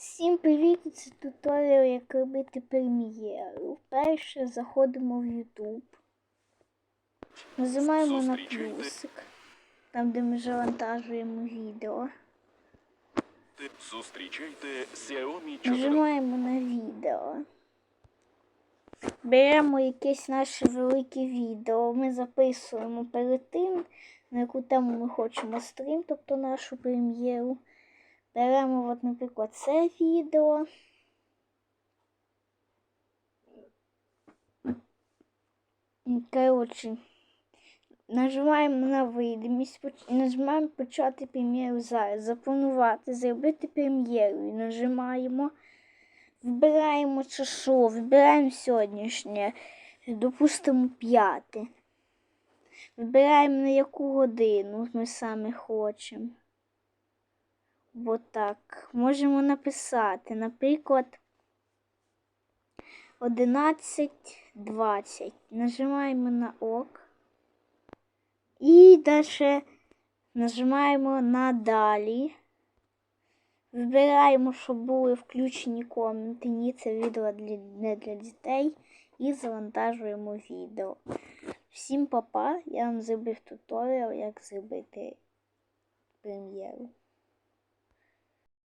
Всім привіт! Це туторіал, як робити прем'єру. Перше заходимо в YouTube. Нажимаємо на плюсик, там де ми завантажуємо відео. Зустрічайте Xiaomi 14. Нажимаємо на відео. Беремо якесь наше велике відео. Ми записуємо перед тим, на яку тему ми хочемо стрім, тобто нашу прем'єру. Беремо, от, наприклад, це відео. Коротше, нажимаємо на видимість, нажимаємо почати прем'єру зараз, запланувати, зробити прем'єру і нажимаємо. Вибираємо число, вибираємо сьогоднішнє, допустимо п'яте. Вибираємо на яку годину ми саме хочемо. Бо так. Можемо написати, наприклад, 11.20. Нажимаємо на ок. І далі нажимаємо на далі. Вибираємо, щоб були включені коменти. Ні, це відео для, не для дітей. І завантажуємо відео. Всім папа, я вам зробив туторіал, як зробити прем'єру.